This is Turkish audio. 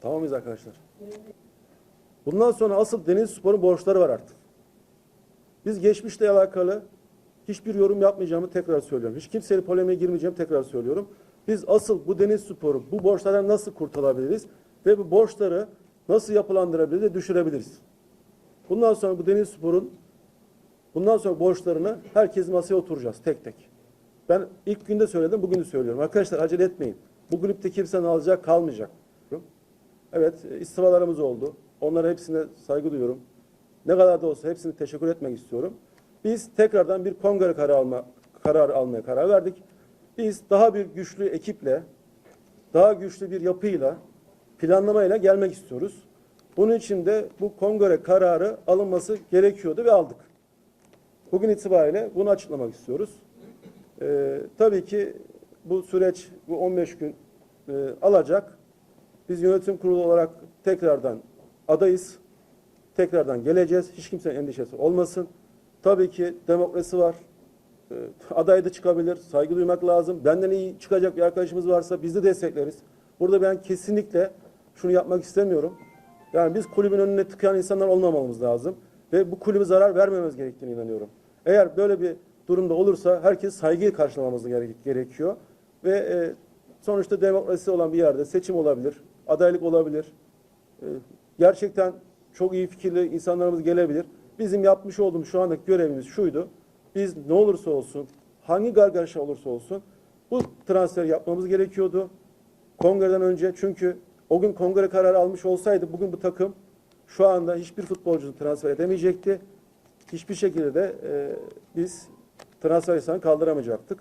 Tamam mıyız arkadaşlar? Bundan sonra asıl Deniz Spor'un borçları var artık. Biz geçmişle alakalı hiçbir yorum yapmayacağımı tekrar söylüyorum. Hiç kimseyle polemiğe girmeyeceğimi tekrar söylüyorum. Biz asıl bu Deniz Spor'u bu borçlardan nasıl kurtulabiliriz ve bu borçları nasıl yapılandırabiliriz ve düşürebiliriz. Bundan sonra bu Deniz Spor'un bundan sonra borçlarını herkes masaya oturacağız tek tek. Ben ilk günde söyledim, bugün de söylüyorum. Arkadaşlar acele etmeyin. Bu kulüpte kimsenin alacak kalmayacak. Evet, istifalarımız oldu. Onlara hepsine saygı duyuyorum. Ne kadar da olsa hepsini teşekkür etmek istiyorum. Biz tekrardan bir kongre kararı, alma, karar almaya karar verdik. Biz daha bir güçlü ekiple, daha güçlü bir yapıyla, planlamayla gelmek istiyoruz. Bunun için de bu kongre kararı alınması gerekiyordu ve aldık. Bugün itibariyle bunu açıklamak istiyoruz. Ee, tabii ki bu süreç bu 15 gün e, alacak. Biz yönetim kurulu olarak tekrardan adayız. Tekrardan geleceğiz. Hiç kimsenin endişesi olmasın. Tabii ki demokrasi var. Ee, aday da çıkabilir. Saygı duymak lazım. Benden iyi çıkacak bir arkadaşımız varsa biz de destekleriz. Burada ben kesinlikle şunu yapmak istemiyorum. Yani biz kulübün önüne tıkayan insanlar olmamamız lazım. Ve bu kulübe zarar vermememiz gerektiğine inanıyorum. Eğer böyle bir durumda olursa herkes saygıyla karşılamamız gere- gerekiyor. Ve e, sonuçta demokrasi olan bir yerde seçim olabilir, adaylık olabilir. E, gerçekten çok iyi fikirli insanlarımız gelebilir. Bizim yapmış olduğumuz şu andaki görevimiz şuydu. Biz ne olursa olsun, hangi gargaraşa olursa olsun bu transferi yapmamız gerekiyordu. Kongreden önce çünkü o gün kongre kararı almış olsaydı bugün bu takım şu anda hiçbir futbolcunu transfer edemeyecekti. Hiçbir şekilde de e, biz transfer yasağını kaldıramayacaktık.